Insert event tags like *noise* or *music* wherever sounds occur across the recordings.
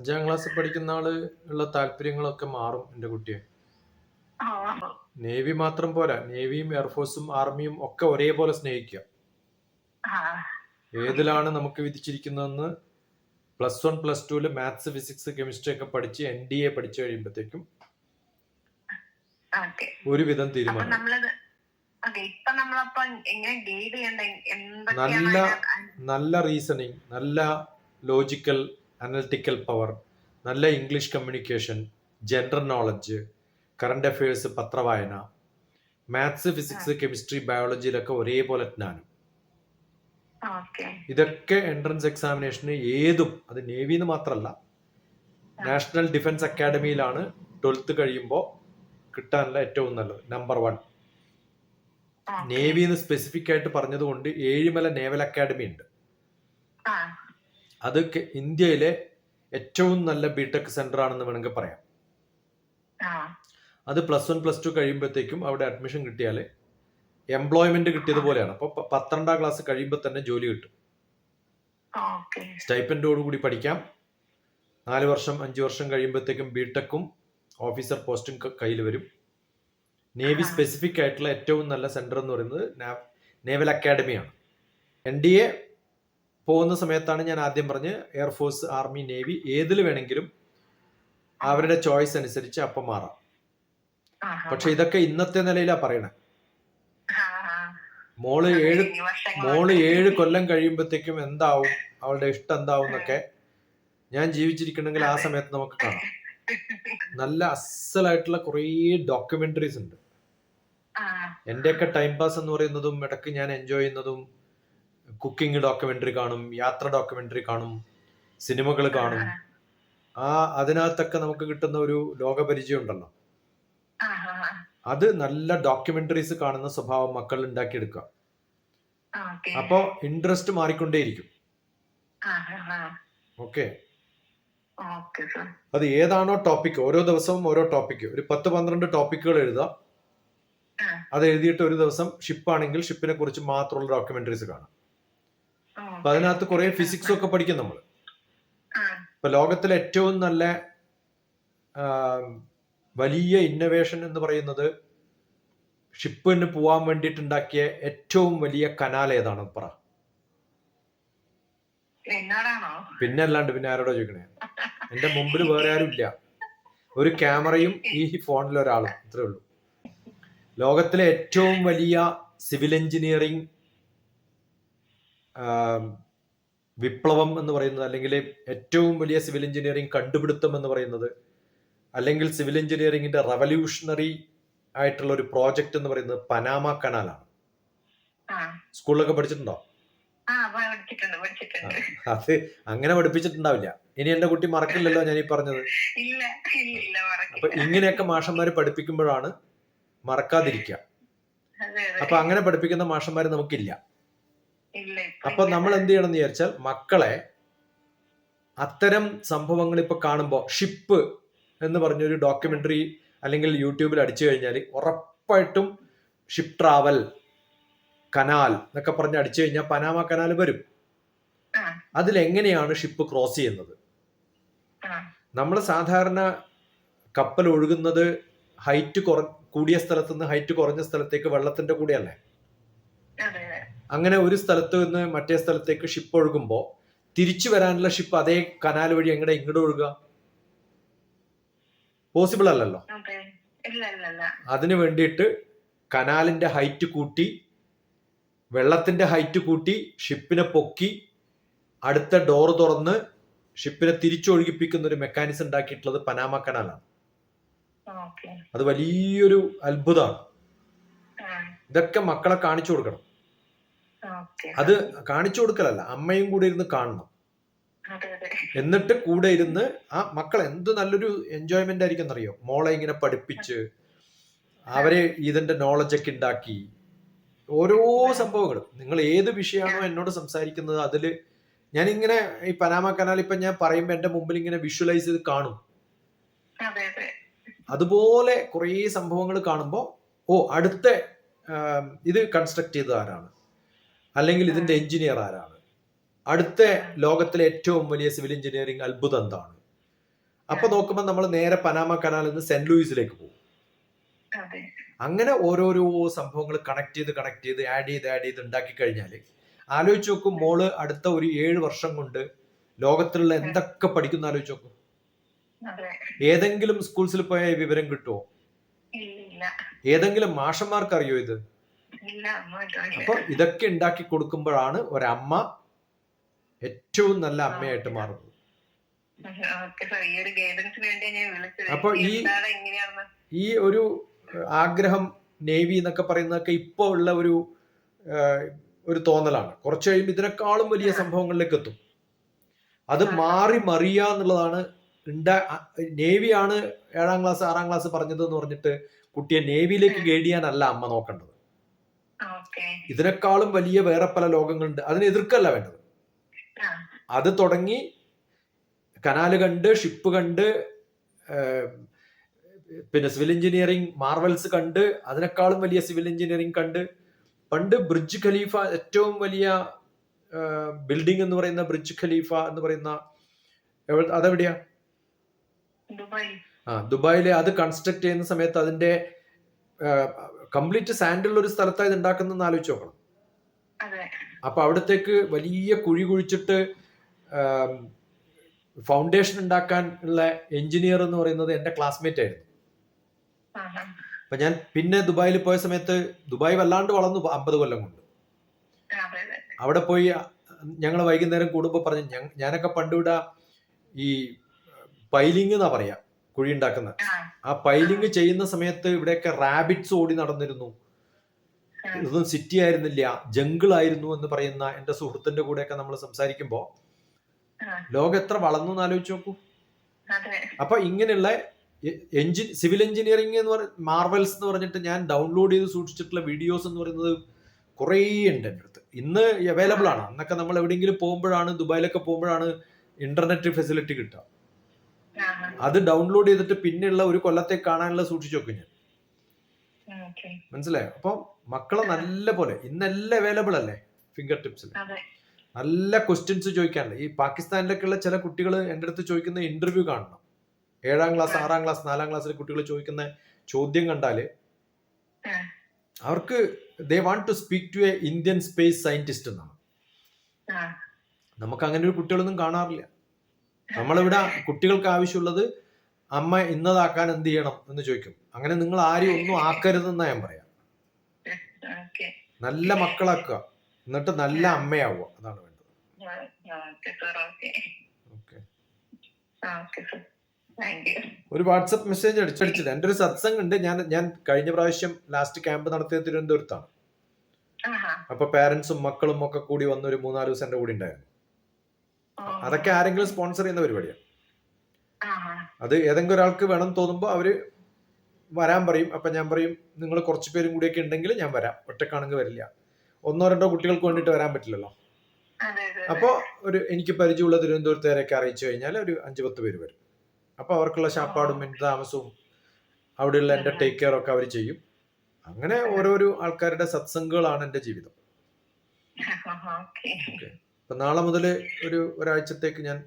അഞ്ചാം ക്ലാസ് പഠിക്കുന്ന ആൾ ഉള്ള താല്പര്യങ്ങളൊക്കെ മാറും എന്റെ കുട്ടിയെ. നേവി മാത്രം പോരാ. നേവിയും എയർഫോഴ്സും ആർമിയും ഒക്കെ ഒരേപോലെ സ്നേഹിക്കുക. ഏതിലാണ് നമുക്ക് വിധിച്ചിരിക്കുന്നതെന്ന് പ്ലസ് വൺ പ്ലസ് ടുവിൽ മാത്സ് ഫിസിക്സ് കെമിസ്ട്രി ഒക്കെ പഠിച്ച് എൻ ഡി എ പഠിച്ചു കഴിയുമ്പോഴത്തേക്കും ഒരുവിധം തീരുമാനം. നല്ല നല്ല റീസണിങ് നല്ല ലോജിക്കൽ അനലിറ്റിക്കൽ പവർ നല്ല English communication general knowledge current affairs പത്രവായന maths physics chemistry ബയോളജിയിലൊക്കെ ഒരേപോലെ ജ്ഞാനം. ഇതൊക്കെ എൻട്രൻസ് എക്സാമിനേഷന് ഏതും അത് നേവി നേവിന്ന് മാത്രമല്ല നാഷണൽ ഡിഫൻസ് അക്കാഡമിയിലാണ് ട്വൽത്ത് കഴിയുമ്പോൾ കിട്ടാനുള്ള ഏറ്റവും നല്ലത് നമ്പർ വൺ നേവിന്ന് സ്പെസിഫിക് ആയിട്ട് പറഞ്ഞതുകൊണ്ട് ഏഴിമല നേവൽ അക്കാഡമി ഉണ്ട്. അത് ഇന്ത്യയിലെ ഏറ്റവും നല്ല ബിടെക് സെന്റർ ആണെന്ന് വേണമെങ്കിൽ പറയാം. അത് പ്ലസ് വൺ പ്ലസ് ടു കഴിയുമ്പോഴത്തേക്കും അവിടെ അഡ്മിഷൻ കിട്ടിയാൽ എംപ്ലോയ്മെന്റ് കിട്ടിയതുപോലെയാണ് അപ്പോൾ പന്ത്രണ്ടാം ക്ലാസ് കഴിയുമ്പോൾ തന്നെ ജോലി കിട്ടും. ഓക്കെ. സ്റ്റൈപ്പൻഡോട് കൂടി പഠിക്കാം. നാല് വർഷം അഞ്ച് വർഷം കഴിയുമ്പോഴത്തേക്കും ബിടെക്കും ഓഫീസർ പോസ്റ്റും കയ്യിൽ വരും. നേവി സ്പെസിഫിക് ആയിട്ടുള്ള ഏറ്റവും നല്ല സെന്റർ എന്ന് പറയുന്നത് നേവൽ അക്കാഡമിയാണ് എൻ ഡി എ പോകുന്ന സമയത്താണ് ഞാൻ ആദ്യം പറഞ്ഞ് എയർഫോഴ്സ് ആർമി നേവി ഏതിൽ വേണമെങ്കിലും അവരുടെ ചോയ്സ് അനുസരിച്ച് അപ്പം മാറാം. പക്ഷെ ഇതൊക്കെ ഇന്നത്തെ നിലയിലാ പറയണേ. മോൾ ഏഴ് മോൾ ഏഴ് കൊല്ലം കഴിയുമ്പോഴത്തേക്കും എന്താവും? അവളുടെ ഇഷ്ടം എന്താവും എന്നൊക്കെ ഞാൻ ജീവിച്ചിരിക്കണമെങ്കിൽ ആ സമയത്ത് നമുക്ക് കാണാം. നല്ല അസലായിട്ടുള്ള കുറേ ഡോക്യുമെന്ററീസ് ഉണ്ട്. എന്റെയൊക്കെ ടൈം പാസ് എന്ന് പറയുന്നതും ഇടയ്ക്ക് ഞാൻ എൻജോയ് ചെയ്യുന്നതും കുക്കിംഗ് ഡോക്യുമെന്ററി കാണും യാത്ര ഡോക്യുമെന്ററി കാണും സിനിമകൾ കാണും. ആ അതിനകത്തൊക്കെ നമുക്ക് കിട്ടുന്ന ഒരു ലോകപരിചയം ഉണ്ടല്ലോ. അത് നല്ല ഡോക്യുമെന്ററീസ് കാണുന്ന സ്വഭാവം മക്കൾ ഉണ്ടാക്കിയെടുക്കുക. അപ്പോ ഇൻട്രസ്റ്റ് മാറിക്കൊണ്ടേയിരിക്കും. ഓക്കെ. അത് ഏതാണോ ടോപ്പിക് ഓരോ ദിവസവും ഓരോ ടോപ്പിക്. ഒരു പത്ത് പന്ത്രണ്ട് ടോപ്പിക്കുകൾ എഴുതാം അത് എഴുതിയിട്ട് ഒരു ദിവസം ഷിപ്പാണെങ്കിൽ ഷിപ്പിനെ കുറിച്ച് മാത്രമുള്ള ഡോക്യുമെന്ററീസ് കാണാം അപ്പൊ അതിനകത്ത് കുറെ ഫിസിക്സ് ഒക്കെ പഠിക്കും നമ്മൾ ഇപ്പൊ ലോകത്തിലെ ഏറ്റവും നല്ല വലിയ ഇന്നവേഷൻ എന്ന് പറയുന്നത് ഷിപ്പിന് പോവാൻ വേണ്ടിട്ടുണ്ടാക്കിയ ഏറ്റവും വലിയ കനാൽ ഏതാണ് പറ? പിന്നെ അല്ലാണ്ട് പിന്നെ ആരോടോ ചോദിക്കണേ? എന്റെ മുമ്പിൽ വേറെ ആരും ഇല്ല ഒരു ക്യാമറയും ഈ ഫോണിൽ ഒരാളും ഇത്രേ ഉള്ളൂ. ലോകത്തിലെ ഏറ്റവും വലിയ സിവിൽ എഞ്ചിനീയറിംഗ് വിപ്ലവം എന്ന് പറയുന്നത് അല്ലെങ്കിൽ ഏറ്റവും വലിയ സിവിൽ എഞ്ചിനീയറിംഗ് കണ്ടുപിടുത്തം എന്ന് പറയുന്നത് അല്ലെങ്കിൽ സിവിൽ എഞ്ചിനീയറിംഗിന്റെ റവല്യൂഷണറി ആയിട്ടുള്ള ഒരു പ്രോജക്റ്റ് എന്ന് പറയുന്നത് പനാമ കനാലാണ്. സ്കൂളിലൊക്കെ പഠിച്ചിട്ടുണ്ടോ? അത് അങ്ങനെ പഠിപ്പിച്ചിട്ടുണ്ടാവില്ല. ഇനി എന്റെ കുട്ടി മറക്കില്ലല്ലോ ഞാൻ ഈ പറഞ്ഞത് അപ്പൊ ഇങ്ങനെയൊക്കെ മാഷന്മാര് പഠിപ്പിക്കുമ്പോഴാണ് മറക്കാതിരിക്കുക. അപ്പൊ അങ്ങനെ പഠിപ്പിക്കുന്ന മാഷന്മാര് നമുക്കില്ല. അപ്പൊ നമ്മൾ എന്ത് ചെയ്യണം എന്ന് വിചാരിച്ചാൽ മക്കളെ അത്തരം സംഭവങ്ങൾ ഇപ്പൊ കാണുമ്പോ ഷിപ്പ് എന്ന് പറഞ്ഞൊരു ഡോക്യുമെന്ററി അല്ലെങ്കിൽ യൂട്യൂബിൽ അടിച്ചു കഴിഞ്ഞാൽ ഉറപ്പായിട്ടും ഷിപ്പ് ട്രാവൽ കനാൽ എന്നൊക്കെ പറഞ്ഞ് അടിച്ചു കഴിഞ്ഞാൽ പനാമ കനാൽ വരും. അതിലെങ്ങനെയാണ് ഷിപ്പ് ക്രോസ് ചെയ്യുന്നത്? നമ്മൾ സാധാരണ കപ്പൽ ഒഴുകുന്നത് ഹൈറ്റ് കുറ കൂടിയ സ്ഥലത്ത് നിന്ന് ഹൈറ്റ് കുറഞ്ഞ സ്ഥലത്തേക്ക് വെള്ളത്തിന്റെ കൂടെയല്ലേ? അങ്ങനെ ഒരു സ്ഥലത്ത് നിന്ന് മറ്റേ സ്ഥലത്തേക്ക് ഷിപ്പ് ഒഴുകുമ്പോൾ തിരിച്ചു വരാനുള്ള ഷിപ്പ് അതേ കനാൽ വഴി എങ്ങനെ ഇങ്ങോട്ട് ഒഴുകുക പോസിബിൾ അല്ലല്ലോ. അതിനു വേണ്ടിയിട്ട് കനാലിന്റെ ഹൈറ്റ് കൂട്ടി വെള്ളത്തിന്റെ ഹൈറ്റ് കൂട്ടി ഷിപ്പിനെ പൊക്കി അടുത്ത ഡോർ തുറന്ന് ഷിപ്പിനെ തിരിച്ചൊഴുകിപ്പിക്കുന്ന ഒരു മെക്കാനിസം ഉണ്ടാക്കിയിട്ടുള്ളത് പനാമ കനാലാണ് അത് വലിയൊരു അത്ഭുതമാണ് ഇതൊക്കെ മക്കളെ കാണിച്ചു കൊടുക്കണം. അത് കാണിച്ചു കൊടുക്കലല്ല അമ്മയും കൂടെ ഇരുന്ന് കാണണം. എന്നിട്ട് കൂടെ ഇരുന്ന് ആ മക്കൾ എന്ത് നല്ലൊരു എൻജോയ്മെന്റ് ആയിരിക്കും എന്നറിയോ മോളെ ഇങ്ങനെ പഠിപ്പിച്ച് അവരെ ഇതിന്റെ നോളജ് ഒക്കെ ഉണ്ടാക്കി. ഓരോ സംഭവങ്ങളും. നിങ്ങൾ ഏത് വിഷയമാണോ എന്നോട് സംസാരിക്കുന്നത് അതിൽ ഞാൻ ഇങ്ങനെ ഈ പനാമ കനാൽ ഇപ്പൊ ഞാൻ പറയുമ്പോൾ എന്റെ മുമ്പിൽ ഇങ്ങനെ വിഷ്വലൈസ് ചെയ്ത് കാണും. അതെ അതെ. അതുപോലെ കുറേ സംഭവങ്ങൾ കാണുമ്പോൾ ഓ അടുത്ത ഇത് കൺസ്ട്രക്ട് ചെയ്തത് ആരാണ്? അല്ലെങ്കിൽ ഇതിന്റെ എഞ്ചിനീയർ ആരാണ്? അടുത്ത ലോകത്തിലെ ഏറ്റവും വലിയ സിവിൽ എഞ്ചിനീയറിംഗ് അത്ഭുതം എന്താണ്? അപ്പൊ നോക്കുമ്പോൾ നമ്മൾ നേരെ പനാമ കനാലിൽ നിന്ന് സെന്റ് ലൂയിസിലേക്ക് പോകും. അങ്ങനെ ഓരോരോ സംഭവങ്ങൾ കണക്ട് ചെയ്ത് കണക്ട് ചെയ്ത് ആഡ് ചെയ്ത് ആഡ് ചെയ്ത് ഉണ്ടാക്കി കഴിഞ്ഞാൽ ആലോചിച്ച് നോക്കും മോൾ അടുത്ത ഒരു ഏഴ് വർഷം കൊണ്ട് ലോകത്തിലുള്ള എന്തൊക്കെ പഠിക്കുന്ന ആലോചിച്ച് നോക്കും. ഏതെങ്കിലും സ്കൂൾസിൽ പോയ വിവരം കിട്ടുമോ ഏതെങ്കിലും മാഷന്മാർക്ക് അറിയോ ഇത്? അപ്പൊ ഇതൊക്കെ ഉണ്ടാക്കി കൊടുക്കുമ്പോഴാണ് ഒരമ്മ ഏറ്റവും നല്ല അമ്മയായിട്ട് മാറുന്നത്. അപ്പൊ ഈ- ഈ ഒരു ആഗ്രഹം നേവി എന്നൊക്കെ പറയുന്നതൊക്കെ ഇപ്പോൾ ഉള്ള ഒരു ഒരു തോന്നലാണ്. കുറച്ച് കഴിയുമ്പോൾ ഇതിനേക്കാളും വലിയ സംഭവങ്ങളിലേക്ക് എത്തും. അത് മാറി മറിയാന്നുള്ളതാണ് ഉണ്ടാ നേവിയാണ് ഏഴാം ക്ലാസ് ആറാം ക്ലാസ് പറഞ്ഞത് എന്ന് പറഞ്ഞിട്ട് കുട്ടിയെ നേവിയിലേക്ക് ഗൈഡ് ചെയ്യാനല്ല അമ്മ നോക്കേണ്ടത്. ഇതിനേക്കാളും വലിയ വേറെ പല ലോകങ്ങളുണ്ട്. അതിനെ എതിർക്കല്ല വേണ്ടത്. അത് തുടങ്ങി കനാല് കണ്ട് ഷിപ്പ് കണ്ട് പിന്നെ സിവിൽ എഞ്ചിനീയറിംഗ് മാർവൽസ് കണ്ട് അതിനേക്കാളും വലിയ സിവിൽ എഞ്ചിനീയറിംഗ് കണ്ട്. പണ്ട് ബ്രിഡ്ജ് ഖലീഫ ഏറ്റവും വലിയ ബിൽഡിംഗ് എന്ന് പറയുന്ന ബ്രിഡ്ജ് ഖലീഫ എന്ന് പറയുന്ന അതെവിടെയാ? ആ ദുബായിലെ അത് കൺസ്ട്രക്ട് ചെയ്യുന്ന സമയത്ത് അതിന്റെ കംപ്ലീറ്റ് സാൻഡുള്ള ഒരു സ്ഥലത്താണ് ഇത് ഉണ്ടാക്കുന്നതെന്ന് ആലോചിച്ച് നോക്കണം. അപ്പൊ അവിടത്തേക്ക് വലിയ കുഴി കുഴിച്ചിട്ട് ഫൗണ്ടേഷൻ ഉണ്ടാക്കാൻ ഉള്ള എഞ്ചിനീയർ എന്ന് പറയുന്നത് എന്റെ ക്ലാസ്മേറ്റ് ആയിരുന്നു. അപ്പൊ ഞാൻ പിന്നെ ദുബായിൽ പോയ സമയത്ത് ദുബായ് വല്ലാണ്ട് വളർന്നു അമ്പത് കൊല്ലം കൊണ്ട്. അവിടെ പോയി ഞങ്ങൾ വൈകുന്നേരം കൂടുമ്പോൾ പറഞ്ഞു ഞാനൊക്കെ പണ്ടുവിടാ ഈ പൈലിംഗ് എന്നാ പറയാ കുഴി ഉണ്ടാക്കുന്നത് ആ പൈലിംഗ് ചെയ്യുന്ന സമയത്ത് ഇവിടെയൊക്കെ റാബിറ്റ്സ് ഓടി നടന്നിരുന്നു. ഇതൊന്നും സിറ്റി ആയിരുന്നില്ല ജംഗിൾ ആയിരുന്നു എന്ന് പറയുന്ന എന്റെ സുഹൃത്തിന്റെ കൂടെയൊക്കെ നമ്മൾ സംസാരിക്കുമ്പോൾ. ലോകം എത്ര വളർന്നു എന്ന് ആലോചിച്ച് നോക്കൂ. അപ്പൊ ഇങ്ങനെയുള്ള എഞ്ചിൻ സിവിൽ എഞ്ചിനീയറിംഗ് എന്ന് പറഞ്ഞ മാർവൽസ് എന്ന് പറഞ്ഞിട്ട് ഞാൻ ഡൗൺലോഡ് ചെയ്ത് സൂക്ഷിച്ചിട്ടുള്ള വീഡിയോസ് എന്ന് പറയുന്നത് കുറേ ഉണ്ട് എന്റെ അടുത്ത്. ഇന്ന് അവൈലബിൾ ആണ്. അന്നൊക്കെ നമ്മൾ എവിടെയെങ്കിലും പോകുമ്പോഴാണ് ദുബായിലൊക്കെ പോകുമ്പോഴാണ് ഇന്റർനെറ്റ് ഫെസിലിറ്റി കിട്ടുക. അത് ഡൗൺലോഡ് ചെയ്തിട്ട് പിന്നെയുള്ള ഒരു കൊല്ലത്തെ കാണാനുള്ള സൂക്ഷിച്ചു വെക്കും ഞാൻ. മനസ്സിലായോ? അപ്പം മക്കളെ നല്ല പോലെ ഇന്നെല്ലാം അവൈലബിൾ അല്ലേ? ഫിംഗർ ടിപ്സിൽ നല്ല ക്വസ്റ്റ്യൻസ് ചോദിക്കാനില്ല ഈ പാകിസ്ഥാനിലൊക്കെ ഉള്ള ചില കുട്ടികൾ എന്റെ അടുത്ത് ചോദിക്കുന്ന ഇന്റർവ്യൂ കാണണം. ഏഴാം ക്ലാസ് ആറാം ക്ലാസ് നാലാം ക്ലാസ്സിലെ കുട്ടികൾ ചോദിക്കുന്ന ചോദ്യം കണ്ടാൽ. അവർക്ക് they want to speak to a Indian space scientist എന്നാണ്. നമുക്ക് അങ്ങനെ ഒരു കുട്ടികളൊന്നും കാണാറില്ല. നമ്മളിവിടെ കുട്ടികൾക്ക് ആവശ്യമുള്ളത് അമ്മ ഇന്നതാക്കാൻ എന്ത് ചെയ്യണം എന്ന് ചോദിക്കും. അങ്ങനെ നിങ്ങൾ ആരും ഒന്നും ആക്കരുതെന്നാ ഞാൻ പറയാം. നല്ല മക്കളാക്കുക. എന്നിട്ട് നല്ല അമ്മയാവുക. അതാണ് വേണ്ടത്. ഒരു വാട്സപ്പ് മെസ്സേജ് അടിച്ചടിച്ചത് എന്റെ ഒരു സത്സംഗ് ഉണ്ട് ഞാൻ ഞാൻ കഴിഞ്ഞ പ്രാവശ്യം ലാസ്റ്റ് ക്യാമ്പ് നടത്തിയത് തിരുവനന്തപുരത്താണ്. അപ്പൊ പാരന്റ്സും മക്കളും ഒക്കെ കൂടി വന്ന് ഒരു മൂന്നാൽ ദിവസം എന്റെ കൂടി ഉണ്ടായിരുന്നു. അതൊക്കെ ആരെങ്കിലും സ്പോൺസർ ചെയ്യുന്ന പരിപാടിയാണ് അത് ഏതെങ്കിലും ഒരാൾക്ക് വേണം തോന്നുമ്പോൾ അവർ വരാൻ പറയും. അപ്പൊ ഞാൻ പറയും നിങ്ങൾ കുറച്ച് പേരും കൂടിയൊക്കെ ഉണ്ടെങ്കിൽ ഞാൻ വരാം. ഒറ്റക്കാണെങ്കിൽ വരില്ല. ഒന്നോ രണ്ടോ കുട്ടികൾക്ക് വേണ്ടിയിട്ട് വരാൻ പറ്റില്ലല്ലോ. അപ്പോൾ ഒരു എനിക്ക് പരിചയമുള്ള തിരുവനന്തപുരത്തുകാരൊക്കെ അറിയിച്ചു കഴിഞ്ഞാൽ ഒരു അഞ്ച് പത്ത് പേര് വരും. അപ്പോൾ അവർക്കുള്ള ശാപ്പാടും എന്റെ താമസവും അവിടെയുള്ള എന്റെ ടേക്ക് കെയർ ഒക്കെ അവർ ചെയ്യും. അങ്ങനെ ഓരോരോ ആൾക്കാരുടെ സത്സംഗങ്ങളാണ് എന്റെ ജീവിതം. *laughs* ഓക്കെ. അപ്പം നാളെ മുതൽ ഒരു ഒരാഴ്ചത്തേക്ക് ഞാൻ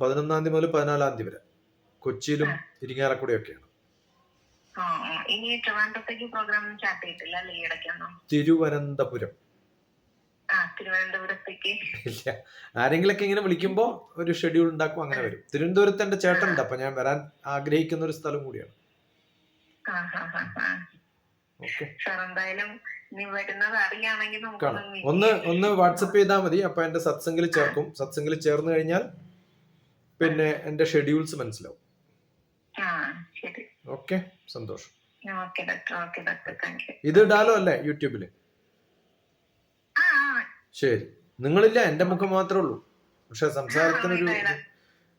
പതിനൊന്നാം തീയതി മുതൽ പതിനാലാം തീയതി വരെ കൊച്ചിയിലും ഇരിങ്ങാലക്കുടയൊക്കെയാണ്. തിരുവനന്തപുരം. ഇല്ല. ആരെങ്കിലൊക്കെ ഇങ്ങനെ വിളിക്കുമ്പോ ഒരു ഷെഡ്യൂൾ ഉണ്ടാക്കും അങ്ങനെ വരും. തിരുവനന്തപുരത്ത് എന്റെ ചേട്ടനുണ്ട് അപ്പൊ ഞാൻ വരാൻ ആഗ്രഹിക്കുന്ന ഒരു സ്ഥലം കൂടിയാണ്. സാർ എന്തായാലും നീ വരുന്നത് അറിയാണെങ്കിൽ നമുക്ക് ഒന്ന് ഒന്ന് വാട്സപ്പ് ചെയ്താൽ മതി. അപ്പൊ എന്റെ സത്സംഗിൽ ചേർക്കും. സത്സംഗിൽ ചേർന്ന് കഴിഞ്ഞാൽ പിന്നെ എന്റെ ഷെഡ്യൂൾസ് മനസ്സിലാവും. ഓക്കെ. സന്തോഷം. ഇത് ഇടാലോ അല്ലേ യൂട്യൂബിൽ? ശരി. നിങ്ങളില്ല എന്റെ മുഖം മാത്രമേ ഉള്ളൂ. പക്ഷെ സംസാരത്തിനൊരു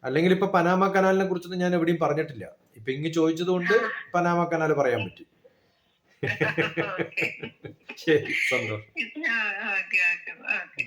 അല്ലെങ്കിൽ ഇപ്പൊ പനാമ കനാലിനെ കുറിച്ചൊന്നും ഞാൻ എവിടെയും പറഞ്ഞിട്ടില്ല. ഇപ്പൊ ഇങ്ങ് ചോദിച്ചത് കൊണ്ട് പനാമ കനാൽ പറയാൻ പറ്റി. ഓക്കെ ശരി സന്തോഷം ഓക്കെ ഓക്കെ ഓക്കെ